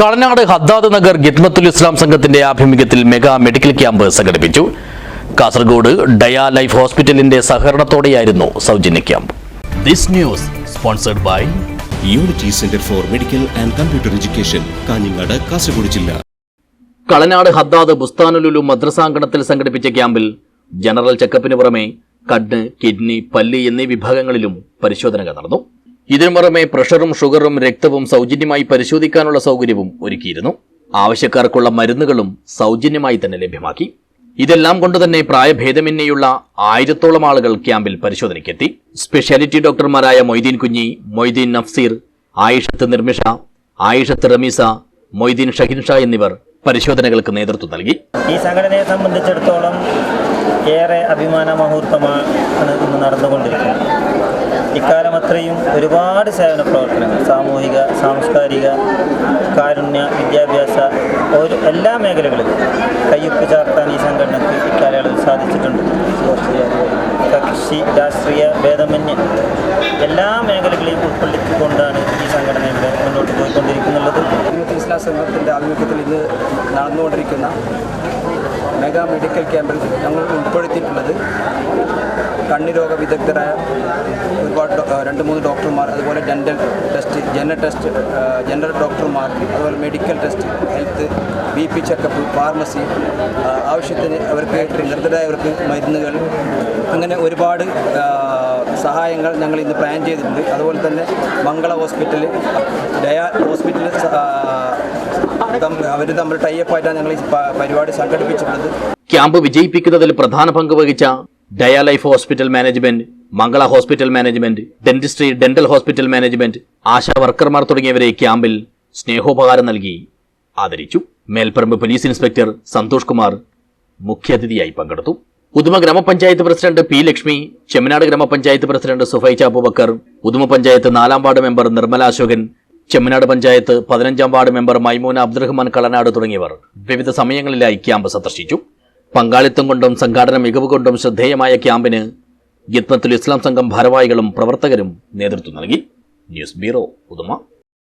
കളനാട് ഹദ്ദാദ് നഗർ ഗിത്മത്തുൽ ഇസ്ലാം സംഘത്തിന്റെ ആഭിമുഖ്യത്തിൽ mega medical camp സംഘടിപ്പിച്ചു. കാസർഗോഡ് ഡയാ ലൈഫ് ഹോസ്പിറ്റലിന്റെ സഹകരണത്തോടെയായിരുന്നു സൗജന്യ camp. This news sponsored by Unity Centre for Medical and Computer Education Kanhangad Kasaragod ജില്ല. കളനാട് ഹദ്ദാദ് ബുസ്താനുലുലു മദ്രസാങ്കണത്തിൽ സംഘടിപ്പിച്ച ക്യാമ്പിൽ ജനറൽ ചെക്കപ്പിന് പുറമെ കണ്ണ് കിഡ്നി പല്ല് എന്നീ വിഭാഗങ്ങളിലും പരിശോധനകൾ നടന്നു. ഇതിനു പുറമെ പ്രഷറും ഷുഗറും രക്തവും സൗജന്യമായി പരിശോധിക്കാനുള്ള സൗകര്യവും ഒരുക്കിയിരുന്നു. ആവശ്യക്കാർക്കുള്ള മരുന്നുകളും സൗജന്യമായി തന്നെ ലഭ്യമാക്കി. ഇതെല്ലാം കൊണ്ടുതന്നെ പ്രായഭേദമന്യെയുള്ള ആയിരത്തോളം ആളുകൾ ക്യാമ്പിൽ പരിശോധനയ്ക്കെത്തി. സ്പെഷ്യാലിറ്റി ഡോക്ടർമാരായ മൊയ്തീൻ കുഞ്ഞി മൊയ്തീൻ നഫ്സീർ ആയിഷത്ത് നിർമിഷ ആയിഷത്ത് റമീസ മൊയ്തീൻ ഷഹിൻ ഷാ എന്നിവർ പരിശോധനകൾക്ക് നേതൃത്വം നൽകി. ഈ സംഘടനയെ സംബന്ധിച്ചിടത്തോളം ഏറെ അഭിമാന മുഹൂർത്തമാണ് ഇന്ന് നടന്നുകൊണ്ടിരിക്കുന്നത്. ഇക്കാലം അത്രയും ഒരുപാട് സേവന പ്രവർത്തനങ്ങൾ. സാമൂഹിക സാംസ്കാരിക കാരുണ്യ വിദ്യാഭ്യാസ ഒരു എല്ലാ മേഖലകളിലും കയ്യൊപ്പ് ചാർത്താൻ ഈ സംഘടനയ്ക്ക് ഇക്കാലയളവിൽ സാധിച്ചിട്ടുണ്ട്. കക്ഷി രാഷ്ട്രീയ ഭേദമന്യ എല്ലാ മേഖലകളെയും ഉൾക്കൊള്ളിച്ചുകൊണ്ടാണ് ഈ സംഘടന ഇവിടെ മുന്നോട്ട് പോയിക്കൊണ്ടിരിക്കുന്നുള്ളത് ഇസ്ലാം സംഘത്തിന്റെ ആഭിമുഖ്യത്തിൽ ഇന്ന് നടന്നുകൊണ്ടിരിക്കുന്ന മെഗാ മെഡിക്കൽ ക്യാമ്പിൽ ഞങ്ങൾ ഉൾപ്പെടുത്തിയിട്ടുള്ളത് കണ്ണിരോഗ വിദഗ്ധരായ ഒരുപാട് രണ്ട് മൂന്ന് ഡോക്ടർമാർ അതുപോലെ dental test general test general ഡോക്ടർമാർ അതുപോലെ medical test health B P checkup pharmacy ആവശ്യത്തിന് അവർക്ക് നിർദ്ധരായവർക്ക് മരുന്നുകൾ അങ്ങനെ ഒരുപാട് സഹായങ്ങൾ ഞങ്ങൾ ഇന്ന് പ്ലാൻ ചെയ്തിട്ടുണ്ട്. അതുപോലെ തന്നെ മംഗള ഹോസ്പിറ്റൽ ഡയാ ഹോസ്പിറ്റൽ അവർ തമ്മിൽ ടൈപ്പായിട്ടാണ് ഞങ്ങൾ ഈ പരിപാടി സംഘടിപ്പിച്ചിട്ടുള്ളത്. ക്യാമ്പ് വിജയിപ്പിക്കുന്നതിൽ പ്രധാന പങ്ക് വഹിച്ച Dialife hospital management Mangala hospital management dentistry dental hospital management Asha വർക്കർമാർ തുടങ്ങിയവരെ ക്യാമ്പിൽ സ്നേഹോപകാരം നൽകി. ആദരിച്ചു. മേൽപ്പറമ്പ് പോലീസ് ഇൻസ്പെക്ടർ സന്തോഷ് കുമാർ മുഖ്യാതിഥിയായി പങ്കെടുത്തു. ഉദുമ ഗ്രാമപഞ്ചായത്ത് പ്രസിഡന്റ് പി ലക്ഷ്മി ചെമ്മനാട് ഗ്രാമപഞ്ചായത്ത് പ്രസിഡന്റ് സുഫൈ അബൂബക്കർ ഉദുമ പഞ്ചായത്ത് നാലാം വാർഡ് മെമ്പർ നിർമ്മല അശോകൻ ചെമ്മനാട് പഞ്ചായത്ത് പതിനഞ്ചാം വാർഡ് മെമ്പർ മൈമൂന അബ്ദുറഹ്മാൻ കളനാട് തുടങ്ങിയവർ വിവിധ സമയങ്ങളിലായി ക്യാമ്പ് സന്ദർശിച്ചു. പങ്കാളിത്തം കൊണ്ടും സംഘാടന മികവ് കൊണ്ടും ശ്രദ്ധേയമായ ക്യാമ്പിന് യത്നത്തിൽ ഇസ്ലാം സംഘം ഭാരവാഹികളും പ്രവർത്തകരും നേതൃത്വം നൽകി. News bureau Uduma.